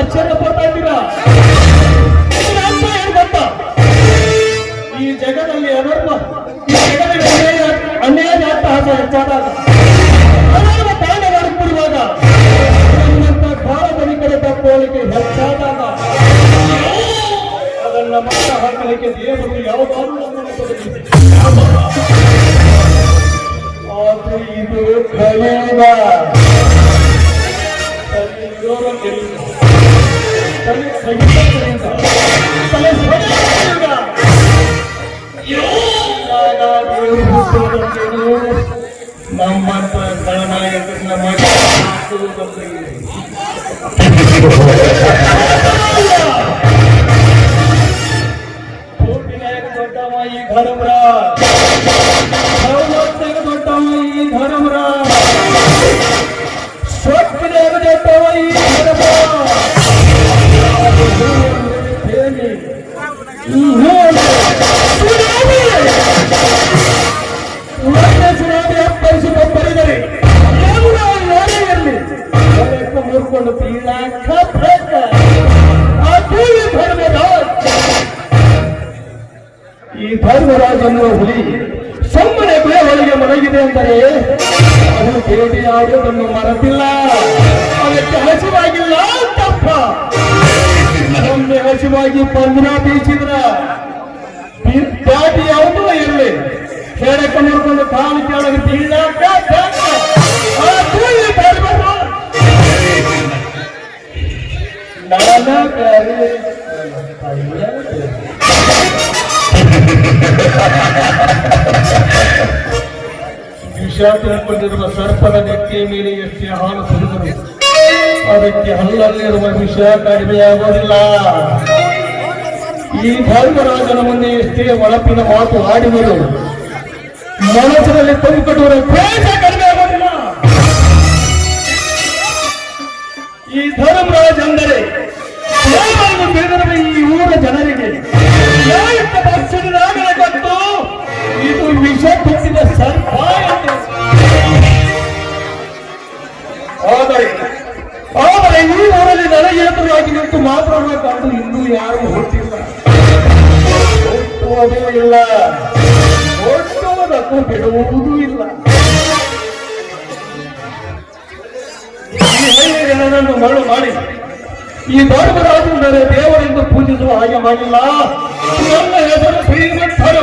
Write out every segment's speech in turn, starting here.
ಆಶ್ಚರ್ಯ ಪಡ್ತಾ ಇದ್ದೀರಾ ಈ ಜಗದಲ್ಲಿ ಅಧರ್ಮ ಈ ಜಗದಲ್ಲಿ ಅನ್ಯಾಯ ಅಟ್ಟಹಾಸ ಹೆಚ್ಚಾದಾಗ ಅಧರ್ಮ ತಾಂಡ ಮಾಡುತ್ತಿರುವಾಗ ನಮ್ಮಂತ ಭಾರತನಿಕರ ತಪ್ಪೋಲಿಕೆ ಹೆಚ್ಚಾದಾಗ, ಅದನ್ನ ಮಟ್ಟ ಹಾಕಲಿಕ್ಕೆ ದೇವರು ಯಾವುದಾದ್ರೂ. ಆದ್ರೆ ಇದು ಕಲಿಯುವ ಕಲಿಯುಗ ಕಲಿಯುಗ. ಕಲಿ ಧರ್ಮರಾಜನ್ನು ಹುಲಿ ಸುಮ್ಮನೆ ಒಳಗೆ ಮಲಗಿದೆ ಅಂದರೆ ಅದು ಭೇಟಿಯಾಡುವುದನ್ನು ಮರೆತಿಲ್ಲ ಅದಕ್ಕೆ ಹಸಿವಾಗಿಲ್ಲ ತಪ್ಪ ಒಮ್ಮೆ ಹಸಿವಾಗಿ ಪಂದ್ರ ಬೀಸಿದ್ರ ದಾಟಿ ಯಾವುದೋ ಇರಲಿ. ಕೆಳಕ್ಕೆ ನೋಡ್ಕೊಂಡು ಕಾಲು ಕೆಳಗೆ ಬೀಳಾಕ ಬೇಕ. ಆ ಕೂಲಿ ಧರ್ಮರಾಜ್ ನನ್ನ ಕರೆ ವಿಷ ತಿಳ್ಕೊಂಡಿರುವ ಸರ್ಪದ ನೆತ್ತಿಯ ಮೇಲೆ ಎಷ್ಟೇ ಹಾಲು ಸುರಿದರು ಅದಕ್ಕೆ ಹಲ್ಲಲ್ಲಿರುವ ವಿಷ ಕಡಿಮೆಯಾಗುವುದಿಲ್ಲ. ಈ ಧರ್ಮರಾಜನ ಮುಂದೆ ಎಷ್ಟೇ ಒಳಪಿನ ಮಾತು ಆಡಿದರು ಮನಸ್ಸಿನಲ್ಲಿ ತುಂಬಿಕೊಡುವ ದ್ವೇಷ ಕಡಿಮೆ ಆಗುವುದಿಲ್ಲ ಈ ಧರ್ಮರಾಜ್ ಅಂದರೆ ಈ ಊರ ಜನರಿಗೆ ಇದು ವಿಷ ಎಂದು. ಆದರೆ ಆದರೆ ಈ ನನಗೆ ಎದುರಾಗಿ ನಿಂತು ಮಾತನಾಡಬೇಕಂದು ಇನ್ನೂ ಯಾರು ಹಳ್ಳಿಗೆ ನನ್ನನ್ನು ಮರಳು ಮಾಡಿ ಈ ಧರ್ಮರಾಜನ ದೇವರೆಂದು ಪೂಜಿಸುವ ಹಾಗೆ ಮಾಡಿಲ್ಲ ನನ್ನ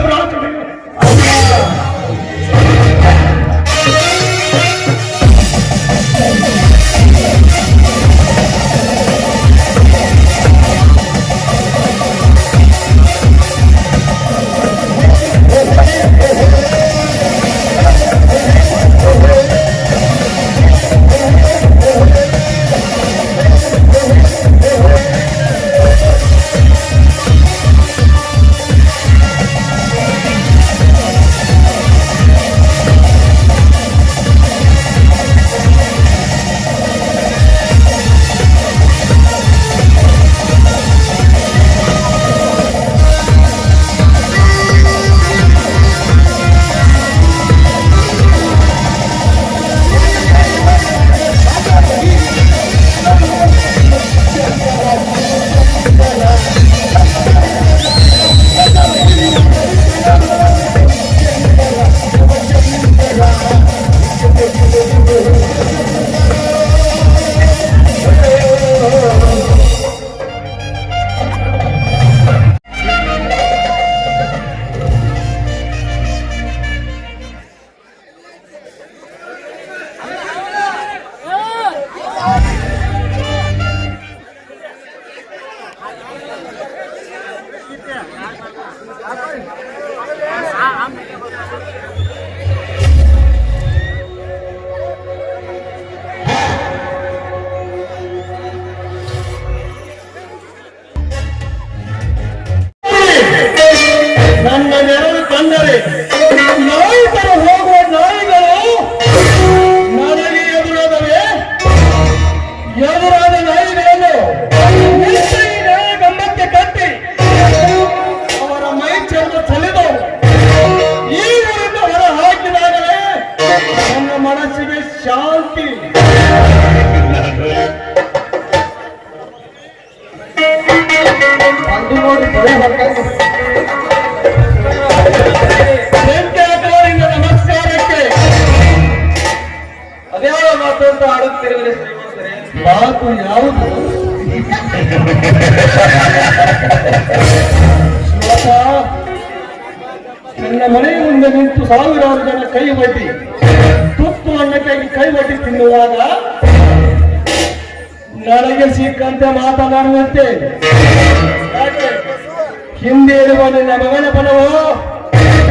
ಹಿಂದೆ ಇರುವ ನಿನ್ನ ಮಗನ ಬಲವೋ,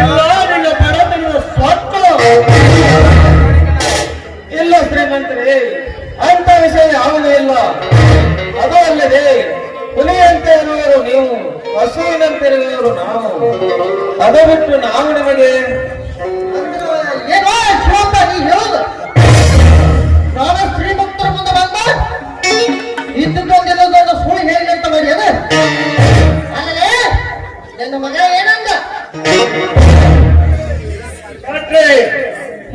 ಎಲ್ಲ ನಿನ್ನ ಬಡತನದ ಸ್ವತ್ತು. ಇಲ್ಲ ಶ್ರೀಮಂತರೇ, ಅಂತ ವಿಷಯ ಯಾವುದೇ ಇಲ್ಲ. ಅದು ಅಲ್ಲದೆ, ಹುಲಿಯಂತೆ ಇರುವರು ನೀವು, ಹಸುವಿನಂತೆ ಇರುವರು ನಾವು. ಅದು ಬಿಟ್ಟು ನಾವು ನಿಮಗೆ ಹೇಳುದು. ಇದ್ದೊಂದಿಲ್ಲದೊಂದು ಸುಳ್ಳು ಹೇಳಿ ಅಂತ ಮಾಡಿ ಅದ ನನ್ನ ಮಗ ಏನಂದ?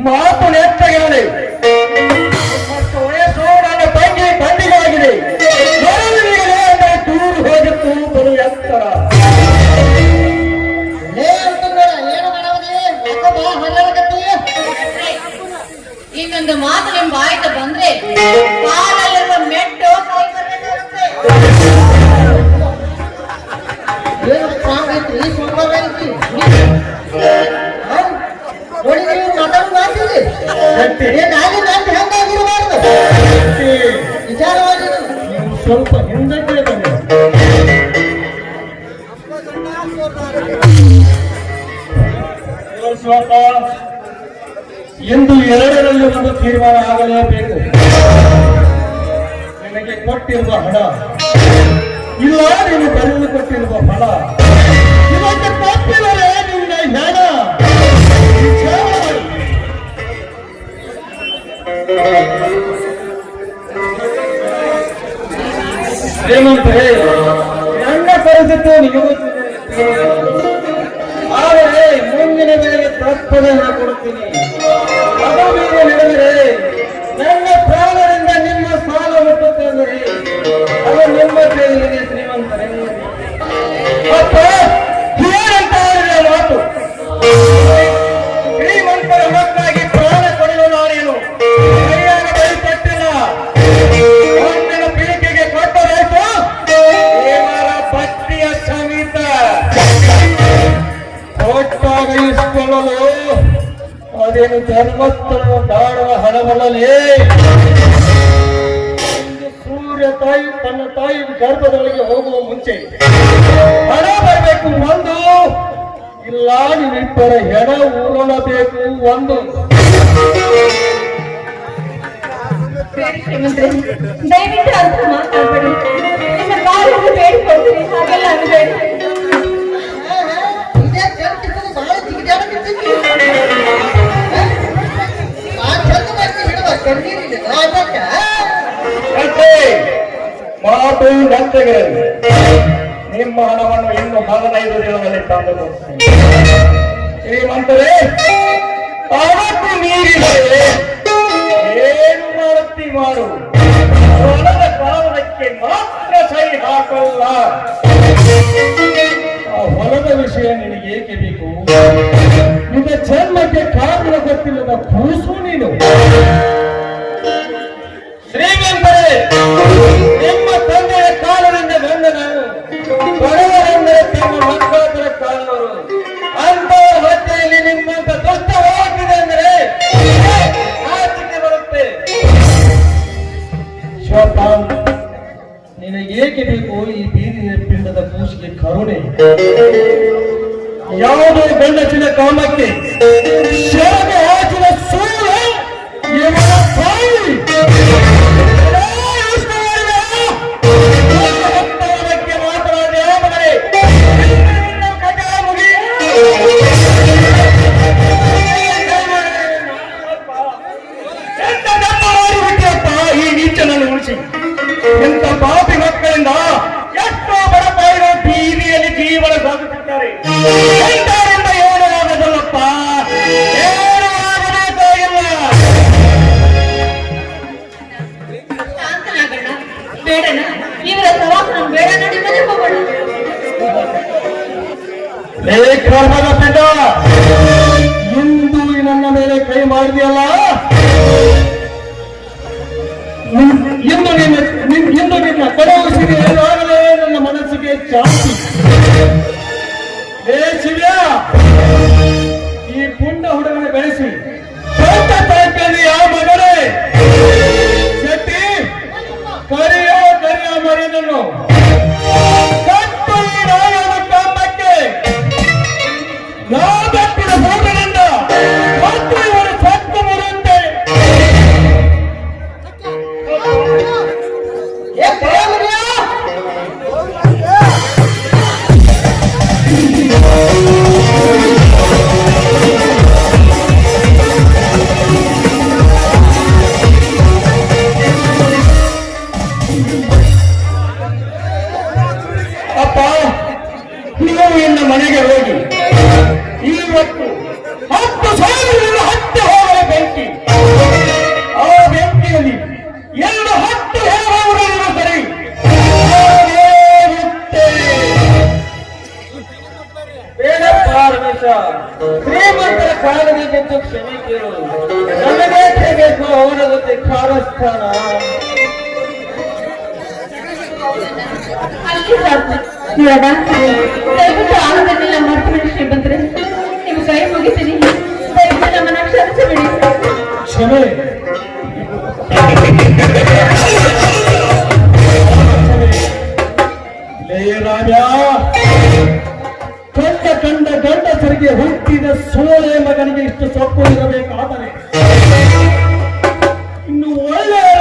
ಮಾತು ಮಾತು ಹೇಳಿ. ಮತ್ತು ವಯಸ್ಸು ನನ್ನ ತಂಗಿ ಬಂದಿಗಾಗಿದೆ ತೀರ್ಮಾನ ಆಗಲೇಬೇಕು ನಿನಗೆ ಕೊಟ್ಟಿರುವ ಹಣ. ಇಲ್ಲ, ನೀನು ಬರೆದು ಕೊಟ್ಟಿರುವ ಫಲ. ಇದಕ್ಕೆ ತಪ್ಪಿದರೆ ನಿನ್ನ ಹಣ. ಶ್ರೀಮಂತರೇ, ನನ್ನ ಪರಿಸ್ಥಿತಿ ನಿಮಗೂ ಮುಂದಿನ ಬೆಳೆಗೆ ತಪ್ಪದೆ ಕೊಡುತ್ತೀನಿ. ಅದು ಮೇಲೆ ನಡೆದರೆ ನನ್ನ ದಾಡುವ ಹಣವಲ್ಲಲೇ ಇಂದು ಸೂರ್ಯ ತಾಯಿ ತನ್ನ ತಾಯಿ ಗರ್ಭದೊಳಗೆ ಹೋಗುವ ಮುಂಚೆ. ಹಣ ಬರಬೇಕು ಒಂದು ಇಲ್ಲ, ನೀವಿಬ್ಬರ ಹೆಣ ಊರಬೇಕು ಒಂದು. ದಯವಿಟ್ಟು ಅಂತ ಮಾತಾಡ್ಬೇಡಿ. ನಿಮ್ಮ ಹಾಗೆಲ್ಲ ಮಾತು ಗಂಟೆಗೆ ನಿಮ್ಮ ಹಣವನ್ನು ಇನ್ನು ಹದಿನೈದು ದಿನದಲ್ಲಿ ತಂದು ಕೊಡ್ತೀನಿ ಶ್ರೀಮಂತರೇ ಅವತ್ತು ನೀರಿದೆ ಏನು ಮಾಡುತ್ತಿ ಮಾಡು ಹೊಲದ ಕಾರಣಕ್ಕೆ ಮಾತ್ರ ಸಹಿ ಹಾಕಲ್ಲ ಆ ಹೊಲದ ವಿಷಯ ನಿನಗೆ ಏಕೆ ಬೇಕು ನಿನ್ನ ಚರ್ಮಕ್ಕೆ ಕಾರಣ ಗೊತ್ತಿಲ್ಲದ ಕೂಸು ನೀನು. ಶ್ರೀಮಂತರೇ ನಿಮ್ಮ ತಂದೆಯ ಕಾಲದಿಂದ ಬಂದ ನಾವು ಬಡವರೆಂದರೆ ತಮ್ಮ ಮಕ್ಕಳ ತರ ಅಂತ ಹೊಟ್ಟೆಯಲ್ಲಿ ನಿಮ್ಮಂತ ದುಷ್ಟ ಅಂದರೆ ಆಚೆಗೆ ಬರುತ್ತೆ. ಶಿವಪ್ಪ, ನಿನಗೆ ಏಕೆ ಬೇಕು? ಈ ಬೀದಿ ಪಿಂಡದ ಕೂಸಿಗೆ ಕರುಣೆ. ಯಾವುದೋ ಗಂಡಸಿನ ಕಾಮಕ್ಕೆ ಮಗನಿಗೆ ಹುಟ್ಟಿದ ಸೋಳೆ ಮಗನಿಗೆ ಇಷ್ಟು ಸೊಪ್ಪು ಇರಬೇಕಾದರೆ ಇನ್ನು ಒಳ್ಳೆಯ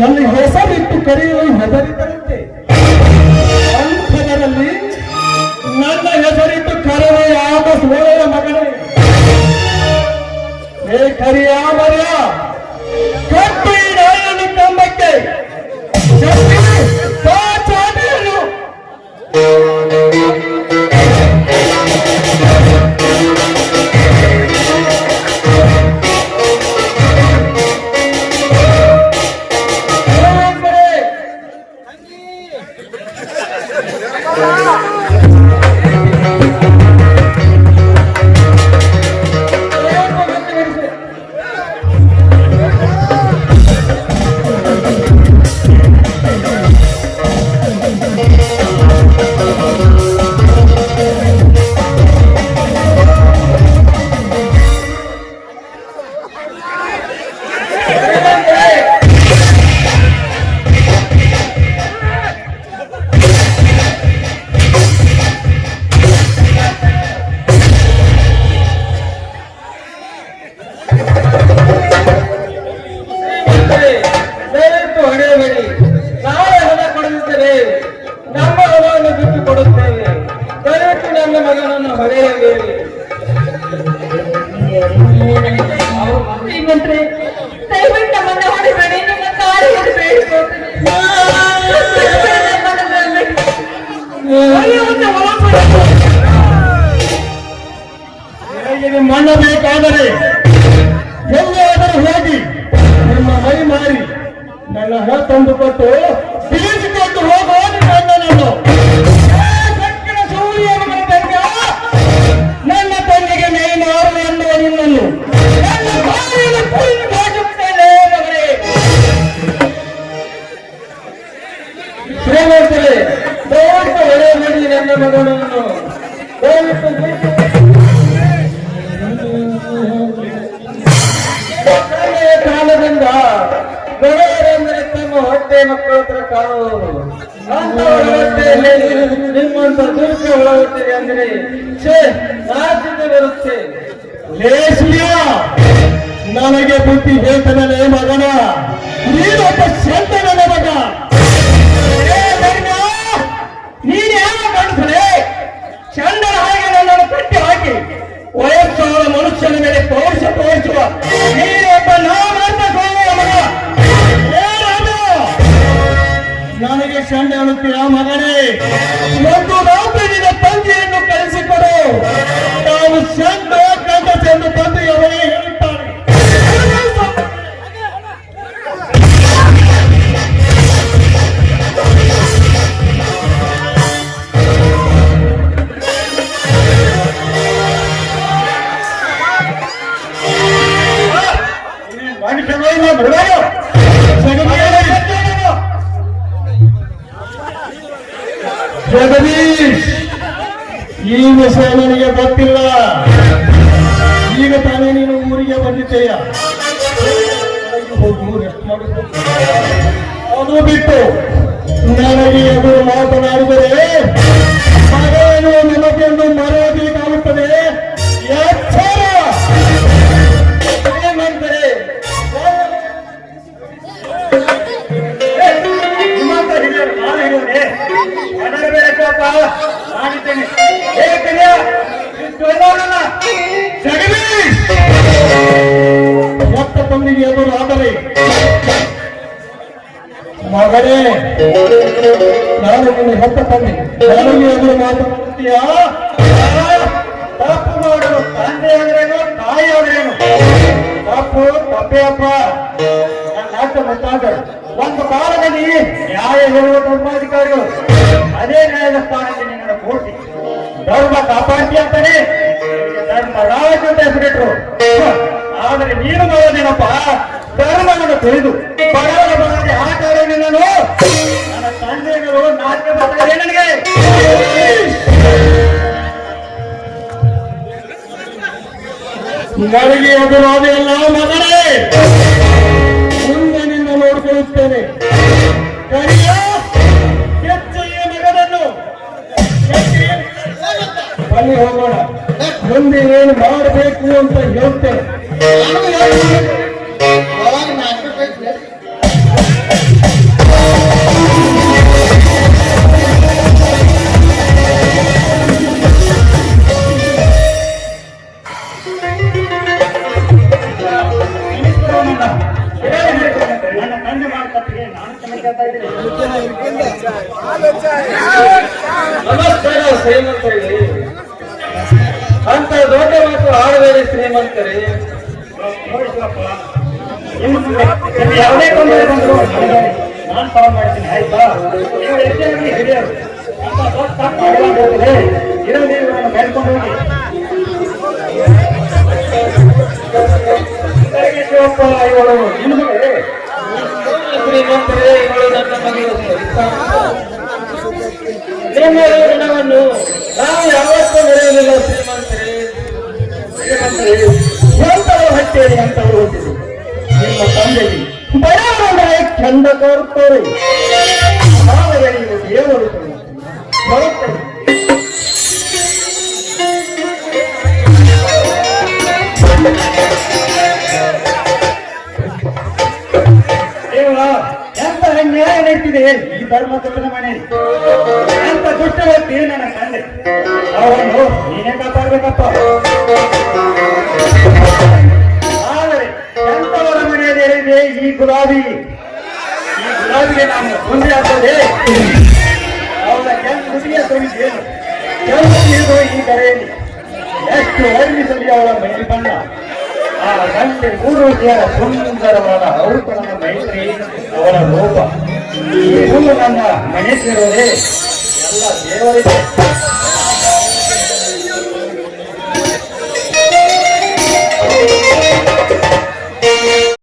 ನನ್ನ ಹೆಸರಿಟ್ಟು ಕರೆಯಲು ಹೆದರಿದರಂತೆ ಅಂಥದರಲ್ಲಿ ನನ್ನ ಹೆಸರಿಟ್ಟು ಕರೆಯುವ ಯಾವ ಸೋಳೆಯ ಮಗನೇ. ಹೇ ಕರಿಯಾಮರ ಕಪ್ಪಿ ನಾನು ಕಂಬಕ್ಕೆ. ಕಪ್ಪಿ ಪಾಚಾಡಿಯನು ಹಾಡುಗಳನ್ನು ದಯವಿಟ್ಟು ಕಾಲದಿಂದ ಬಡವರೆಂದರೆ ತಮ್ಮ ಹೊಟ್ಟೆ ಮಕ್ಕಳ ಹತ್ರ ಕಾಣುವವರು ಅಂತ ನಿಮ್ಮಂತ ದುರ್ಗೆ ಒಳಗುತ್ತೀರಿ ಅಂದ್ರೆ ಛೇ ರಾಜ್ಯದ ಬರುತ್ತೆ ನನಗೆ ಬುದ್ಧಿ ಹೇಳ್ತಾನೆ ಮಗನ. ನೀನೊಬ್ಬ ಶಂತನ ಮಗ. ನೀನೇ ಗಂಡಸರೇ ಚಂಡನ ಹಾಗೆ ನನ್ನನ್ನು ಕಟ್ಟಿ ಹಾಕಿ. ವಯಸ್ಸಾದ ಮನುಷ್ಯನ ಮೇಲೆ ಪೌರುಷ ತೋರಿಸುವ. ನೀನೊಬ್ಬ ನಾಮಾರ್ಥ ಸೋಮೆಯ ಮಗ. ನನಗೆ ಚಂಡ ಹೇಳುತ್ತೀಯ ಮಗನೇ? ಒಂದು ರಾತ್ರಿ ನಿನ್ನ ತಂದೆಯನ್ನು ಕಳಿಸಿಕೊಡು. ನಾವು ಚಂದ ಕಂಡ ಚಂದ ತಂದೆಯವರಿಗೆ ವಿಷಯ ನನಗೆ ಗೊತ್ತಿಲ್ಲ ಈಗ ತಾನೇ ನೀನು ಊರಿಗೆ ಬಂದಿದ್ದೀಯ. ಅದು ಬಿಟ್ಟು ನನಗೆ ಎದುರು ಮಾತನಾಡಿದರೆ ಜಗದೀಶ್ ಎದುರು ಆದರೆ ಮಗನೇ ನಾನು ನಿನ್ನ ಹೊತ್ತ ತಂದೆ ನನಗೆ ಎದುರು ಮಾತನಾಡ್ತೀಯಾ ತಪ್ಪು ತಂದೆ ಅಂದ್ರೇನು ತಾಯಿ ಅಂದ್ರೇನು ತಪ್ಪು ತಪ್ಪೇಯಪ್ಪ ನನ್ನ ಅಕ್ಕ ಮುತ್ತಾದರು ಒಂದು ಕಾಲದಲ್ಲಿ ನ್ಯಾಯ ಹೇಳುವ ಧರ್ಮಾಧಿಕಾರಿಗಳು, ಅದೇ ನ್ಯಾಯದ ಸ್ಥಾನಕ್ಕೆ ನಿನ್ನ ಪೂರ್ತಿ ಧರ್ಮ ಕಾಪಾಡ್ತಿ ಅಂತಾನೆ? ಧರ್ಮ ರಾಜ ಅಂತ ಹೆಸರಿಟ್ರು. ಆದರೆ ನೀನು ಮಾಡೋದೇನಪ್ಪ ಧರ್ಮವನ್ನು ತಿಳಿದು, ಬಡವರ ಆ ಕಾರಣ ನಾನು ನನ್ನ ತಂದೆಗಳು ನಾಟ್ಯ ಬರ್ತಾರೆ ನನಗೆ. ನನಗೆ ಎದುರಾದೆಲ್ಲ ಮಗನೇ ಮುಂದೆ ನಿನ್ನ ನೋಡ್ಕೊಳ್ಳುತ್ತೇನೆ. ಕರಿಯ. ಬನ್ನಿ ಹೋಗೋಣ ಮುಂದೆ ಏನು ಮಾಡಬೇಕು ಅಂತ ಹೇಳ್ತೇನೆ. ಹೇಳಿ ನಮಸ್ಕಾರ ಶ್ರೀಮಂತರೇ ಅಂತ ದೊಡ್ಡ ಮಾತು ಆಡಬೇಡಿ ಶ್ರೀಮಂತರೇ. ಯಾವುದೇ ತೊಂದರೆ ಬಂದ್ರು ನಾನು ಕಾಲ್ ಮಾಡ್ತೀನಿ. ಆಯ್ತಾ? ನೀವು ಎಷ್ಟೇ ಹಿರಿಯರು ಅಂತ ಆದರೆ ನೀವು ದೇವರು ದೇವ ಎಂತ ನ್ಯಾಯ ನಡೀತಿದೆ ಈ ಧರ್ಮ ದೊಡ್ಡನ ಮನೆ ಎಂತ ದುಷ್ಟ ವ್ಯಕ್ತಿ ನನ್ನ ತಂದೆ. ಅವನು ನೀನೇ ಕಾಪಾಡಬೇಕಪ್ಪ. ಆದರೆ ಎಂತವರ ಮನೆಯಲ್ಲಿ ಈ ಗುಲಾಬಿ? ಗುಲಾಬಿಗೆ ನಾನು ಮುಂದೆ ಆಗ್ತದೆ. ಅವರ ಸವಿದೇನು ಕೆಂಪು ನೀರು ಈ ಕರೆಯಲ್ಲಿ? ಎಷ್ಟು ವರ್ಣಿಸಲಿ ಅವಳ ಮೈಲಿ ಬಣ್ಣ ಆ ಗಂಟೆ ಮೂರು ಸುಂದರವಾದ ಔತಣದ ಮೈತ್ರಿ ಅವರ ರೂಪ. ಈ ನನ್ನ ಮನೆ ಸೇರೋದೇ ಎಲ್ಲ ದೇವರಿಗೆ.